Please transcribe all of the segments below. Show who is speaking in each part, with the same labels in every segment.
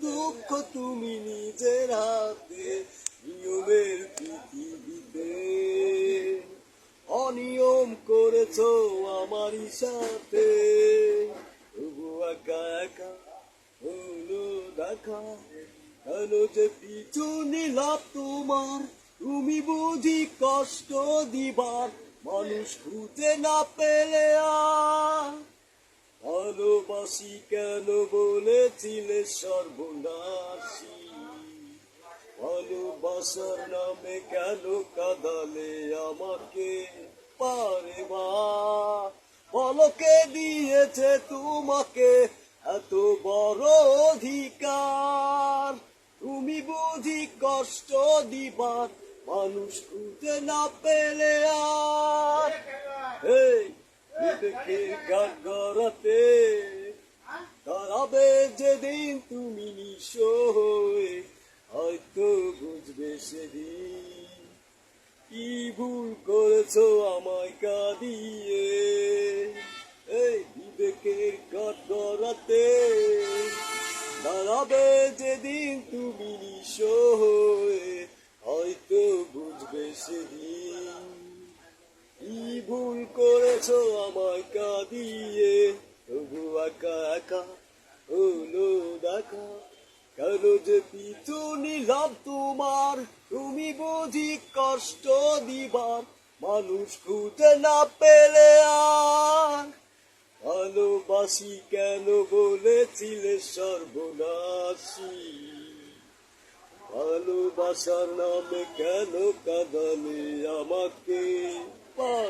Speaker 1: দুঃখ তুমি নিজের হাতে, নিয়মের অনিয়ম করেছ আমারই সাথে। তবু হলো দেখা। কেন যে পিছু নিলাম তোমার, তুমি বুঝি কষ্ট দিবার মানুষ খুঁজে না পেলে ভালোবাসি কেন বলেছিলে সর্বনাশী? ভালোবাসার নামে কেন কাঁদালে আমাকে? পারে মা বলকে দিয়েছে তোমাকে এত বড় অধিকার? তুমি বুঝি কষ্ট দিবার মানুষ খুঁজে না পেলে আর এই যেদিন তুমি নিঃস্ব হয়ে, হয়তো বুঝবে সেদিন কি ভুল করেছ আমায় কাঁদিয়ে। এই বিবেকের কাঠ দাঁড়াবে যেদিন তুমি নিঃস্ব হয়ে হয়তো বুঝবে সেদিন কি ভুল করেছ আমায় কাঁদিয়ে, তবু একা একা হলো দেখা। কেন যে পিছু নিলাম তোমার, তুমি বুঝি কষ্ট দিবার। মানুষ খুঁজে না পেলে আর। ভালোবাসি কেন বলেছিলে সর্বনাশী? ভালোবাসার নামে কেন কাঁদালে আমাকে? পারে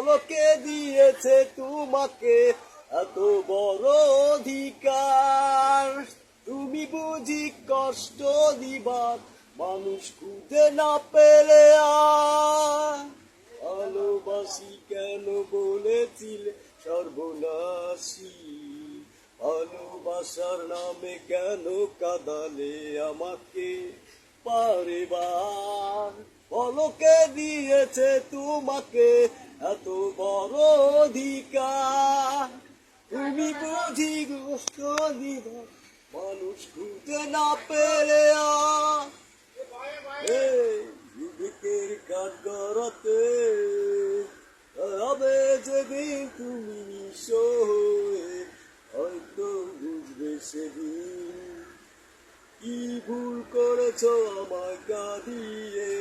Speaker 1: বলকে দিয়েছে তোমাকে এত বড় অধিকার? তুমি বুঝি কষ্ট দিবার মানুষ খুঁজে না পেলে ভালোবাসি কেন বলেছিলে সর্বনাশী? ভালোবাসার নামে কেন কাঁদালে আমাকে? পারিবার। বলকে দিয়েছে তোমাকে এত বড় অধিকার তুমি বুঝি কষ্ট দিবা মানুষ খুঁজে না এই বিবেকের কাঠ গড়াতে হবে যেদিন তুমি নিঃস্ব হয়ে হয়তো বুঝবে সেদিন। কি ভুল করেছ আমায় কাঁদিয়ে?